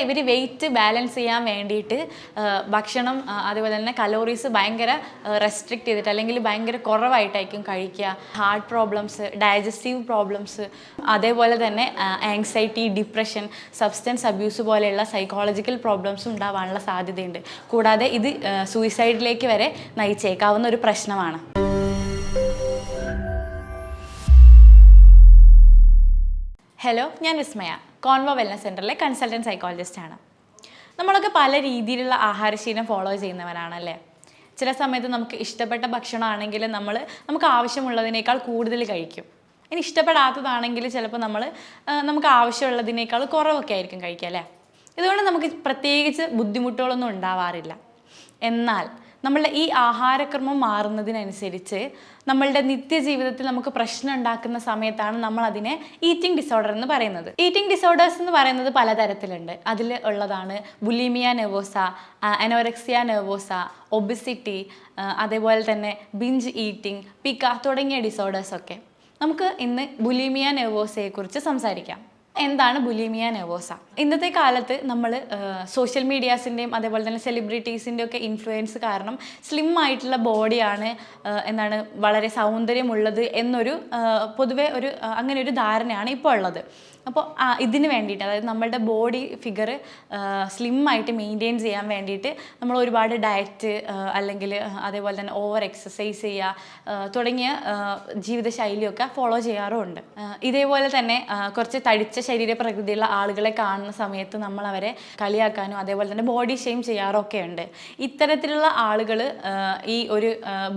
ഇവർ wait balance ചെയ്യാൻ വേണ്ടിയിട്ട് ഭക്ഷണം അതുപോലെ തന്നെ കലോറീസ് ഭയങ്കര റെസ്ട്രിക്റ്റ് ചെയ്തിട്ട് അല്ലെങ്കിൽ ഭയങ്കര കുറവായിട്ടായിരിക്കും കഴിക്കുക. ഹാർട്ട് പ്രോബ്ലംസ് ഡൈജസ്റ്റീവ് പ്രോബ്ലംസ് അതേപോലെ തന്നെ ആങ്സൈറ്റി ഡിപ്രഷൻ സബ്സ്റ്റൻസ് അബ്യൂസ് പോലെയുള്ള സൈക്കോളജിക്കൽ പ്രോബ്ലംസ് ഉണ്ടാവാനുള്ള സാധ്യതയുണ്ട്. കൂടാതെ ഇത് സൂയിസൈഡിലേക്ക് വരെ നയിച്ചേക്കാവുന്ന ഒരു പ്രശ്നമാണ്. ഹലോ ഞാൻ കോൺവോ വെൽനസ് സെന്ററിലെ കൺസൾട്ടന്റ് സൈക്കോളജിസ്റ്റ് ആണ്. നമ്മളൊക്കെ പല രീതിയിലുള്ള ആഹാരശീലം ഫോളോ ചെയ്യുന്നവരാണല്ലേ? ചില സമയത്ത് നമുക്ക് ഇഷ്ടപ്പെട്ട ഭക്ഷണമാണെങ്കിൽ നമ്മൾ നമുക്ക് ആവശ്യമുള്ളതിനേക്കാൾ കൂടുതൽ കഴിക്കും. ഇനി ഇഷ്ടപ്പെടാത്തതാണെങ്കിൽ ചിലപ്പോൾ നമ്മൾ നമുക്ക് ആവശ്യമുള്ളതിനേക്കാൾ കുറവൊക്കെ ആയിരിക്കും കഴിക്കുക അല്ലേ? ഇതുകൊണ്ട് നമുക്ക് പ്രത്യേകിച്ച് ബുദ്ധിമുട്ടുകളൊന്നും ഉണ്ടാവാറില്ല. എന്നാൽ നമ്മളുടെ ഈ ആഹാരക്രമം മാറുന്നതിനനുസരിച്ച് നമ്മളുടെ നിത്യജീവിതത്തിൽ നമുക്ക് പ്രശ്നം ഉണ്ടാക്കുന്ന സമയത്താണ് നമ്മൾ അതിനെ ഈറ്റിംഗ് ഡിസോർഡർ എന്ന് പറയുന്നത്. ഈറ്റിംഗ് ഡിസോർഡേഴ്സ് എന്ന് പറയുന്നത് പലതരത്തിലുണ്ട്. അതിൽ ഉള്ളതാണ് bulimia nervosa anorexia nervosa obesity അതേപോലെ തന്നെ ബിഞ്ച് ഈറ്റിംഗ് പിക്ക തുടങ്ങിയ ഡിസോർഡേഴ്സ് ഒക്കെ. നമുക്ക് ഇന്ന് ബുലിമിയ നെർവോസയെക്കുറിച്ച് സംസാരിക്കാം. എന്താണ് ബുലീമിയ നെർവോസ? ഇന്നത്തെ കാലത്ത് നമ്മൾ സോഷ്യൽ മീഡിയാസിന്റെയും അതേപോലെ തന്നെ സെലിബ്രിറ്റീസിന്റെ ഒക്കെ ഇൻഫ്ലുവൻസ് കാരണം സ്ലിം ആയിട്ടുള്ള ബോഡിയാണ് എന്താണ് വളരെ സൗന്ദര്യമുള്ളത് എന്നൊരു പൊതുവെ ഒരു അങ്ങനെ ഒരു ധാരണയാണ് ഇപ്പോൾ ഉള്ളത്. അപ്പോൾ ഇതിന് വേണ്ടിയിട്ട് അതായത് നമ്മളുടെ ബോഡി ഫിഗർ സ്ലിം ആയിട്ട് മെയിന്റെയിൻ ചെയ്യാൻ വേണ്ടിയിട്ട് നമ്മൾ ഒരുപാട് ഡയറ്റ് അല്ലെങ്കിൽ അതേപോലെ തന്നെ ഓവർ എക്സസൈസ് ചെയ്യുക തുടങ്ങിയ ജീവിതശൈലിയൊക്കെ ഫോളോ ചെയ്യാറുമുണ്ട് ഇതേപോലെ തന്നെ കുറച്ച് തടിച്ച ശരീര പ്രകൃതിയുള്ള ആളുകളെ കാണുന്ന സമയത്ത് നമ്മൾ അവരെ കളിയാക്കാനും അതേപോലെ തന്നെ ബോഡി ഷെയിം ചെയ്യാറൊക്കെ ഉണ്ട്. ഇത്തരത്തിലുള്ള ആളുകൾ ഈ ഒരു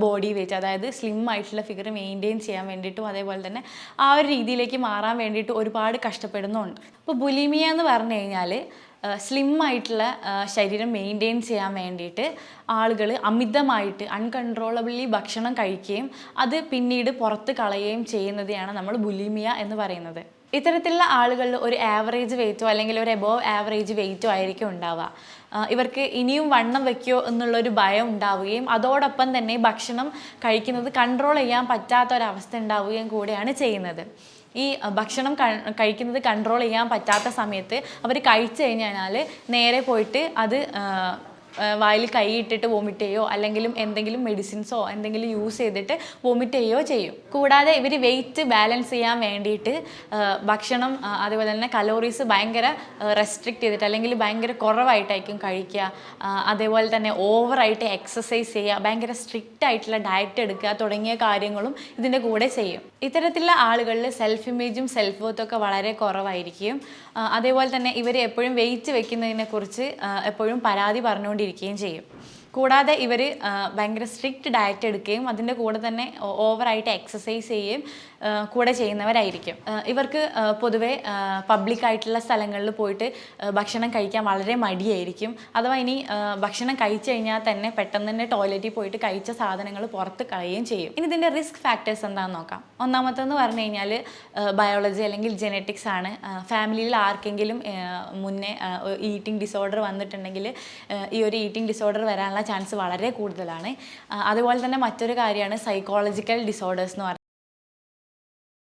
ബോഡി വെയിറ്റ് അതായത് സ്ലിം ആയിട്ടുള്ള ഫിഗർ മെയിന്റെയിൻ ചെയ്യാൻ വേണ്ടിയിട്ടും അതേപോലെ തന്നെ ആ ഒരു രീതിയിലേക്ക് മാറാൻ വേണ്ടിയിട്ട് ഒരുപാട് കഷ്ടപ്പെടുന്നുണ്ട്. അപ്പോൾ ബുലിമിയ എന്ന് പറഞ്ഞു കഴിഞ്ഞാൽ സ്ലിം ആയിട്ടുള്ള ശരീരം മെയിന്റെയിൻ ചെയ്യാൻ വേണ്ടിയിട്ട് ആളുകൾ അമിതമായിട്ട് അൺകൺട്രോളബിളി ഭക്ഷണം കഴിക്കുകയും അത് പിന്നീട് പുറത്ത് കളയുകയും ചെയ്യുന്നതെയാണ് നമ്മൾ ബുലിമിയ എന്ന് പറയുന്നത്. ഇത്തരത്തിലുള്ള ആളുകളിൽ ഒരു ആവറേജ് വെയിറ്റോ അല്ലെങ്കിൽ ഒരു എബോവ് ആവറേജ് വെയിറ്റോ ആയിരിക്കും ഉണ്ടാവുക. ഇവർക്ക് ഇനിയും വണ്ണം വെക്കുകയോ എന്നുള്ളൊരു ഭയം ഉണ്ടാവുകയും അതോടൊപ്പം തന്നെ ഭക്ഷണം കഴിക്കുന്നത് കൺട്രോൾ ചെയ്യാൻ പറ്റാത്ത ഒരവസ്ഥ ഉണ്ടാവുകയും കൂടെയാണ് ചെയ്യുന്നത്. ഈ ഭക്ഷണം കഴിക്കുന്നത് കൺട്രോൾ ചെയ്യാൻ പറ്റാത്ത സമയത്ത് അവർ കഴിച്ചു കഴിഞ്ഞാൽ നേരെ പോയിട്ട് അത് വായിൽ കൈയിട്ടിട്ട് വോമിറ്റ് ചെയ്യോ? അല്ലെങ്കിൽ എന്തെങ്കിലും മെഡിസിൻസോ എന്തെങ്കിലും യൂസ് ചെയ്തിട്ട് വോമിറ്റ് ചെയ്യുകയോ ചെയ്യും. കൂടാതെ ഇവർ വെയിറ്റ് ബാലൻസ് ചെയ്യാൻ വേണ്ടിയിട്ട് ഭക്ഷണം അതുപോലെ തന്നെ കലോറീസ് ഭയങ്കര റെസ്ട്രിക്റ്റ് ചെയ്തിട്ട് അല്ലെങ്കിൽ ഭയങ്കര കുറവായിട്ടായിരിക്കും കഴിക്കുക. അതേപോലെ തന്നെ ഓവറായിട്ട് എക്സസൈസ് ചെയ്യുക ഭയങ്കര സ്ട്രിക്റ്റ് ആയിട്ടുള്ള ഡയറ്റ് എടുക്കുക തുടങ്ങിയ കാര്യങ്ങളും ഇതിന്റെ കൂടെ ചെയ്യും. ഇത്തരത്തിലുള്ള ആളുകളിൽ സെൽഫ് ഇമേജും സെൽഫ് വർത്തും ഒക്കെ വളരെ കുറവായിരിക്കും. അതേപോലെ തന്നെ ഇവർ എപ്പോഴും വെയിറ്റ് വെക്കുന്നതിനെക്കുറിച്ച് എപ്പോഴും പരാതി പറഞ്ഞുകൊണ്ടിരിക്കുകയും ചെയ്യും. കൂടാതെ ഇവർ ഭയങ്കര സ്ട്രിക്റ്റ് ഡയറ്റ് എടുക്കുകയും അതിന്റെ കൂടെ തന്നെ ഓവറായിട്ട് എക്സസൈസ് ചെയ്യുകയും കൂടെ ചെയ്യുന്നവരായിരിക്കും. ഇവർക്ക് പൊതുവേ പൊതുവെ പബ്ലിക് ആയിട്ടുള്ള സ്ഥലങ്ങളിൽ പോയിട്ട് ഭക്ഷണം കഴിക്കാൻ വളരെ മടിയായിരിക്കും. അഥവാ ഇനി ഭക്ഷണം കഴിച്ചു കഴിഞ്ഞാൽ തന്നെ പെട്ടെന്ന് തന്നെ ടോയ്ലറ്റിൽ പോയിട്ട് കഴിച്ച സാധനങ്ങൾ പുറത്ത് കളയുകയും ചെയ്യും. ഇനി ഇതിന്റെ റിസ്ക് ഫാക്ടേഴ്സ് എന്താണെന്ന് നോക്കാം. ഒന്നാമത്തെന്ന് പറഞ്ഞു കഴിഞ്ഞാൽ ബയോളജി അല്ലെങ്കിൽ ജെനറ്റിക്സ് ആണ്. ഫാമിലിയിൽ ആർക്കെങ്കിലും മുന്നേ ഈറ്റിംഗ് ഡിസോർഡർ വന്നിട്ടുണ്ടെങ്കിൽ ഈ ഒരു ഈറ്റിംഗ് ഡിസോർഡർ വരാനുള്ള ചാൻസ് വളരെ കൂടുതലാണ്. അതുപോലെ തന്നെ മറ്റൊരു കാര്യമാണ് സൈക്കോളജിക്കൽ ഡിസോർഡേഴ്സ് എന്ന് പറയുന്നത്.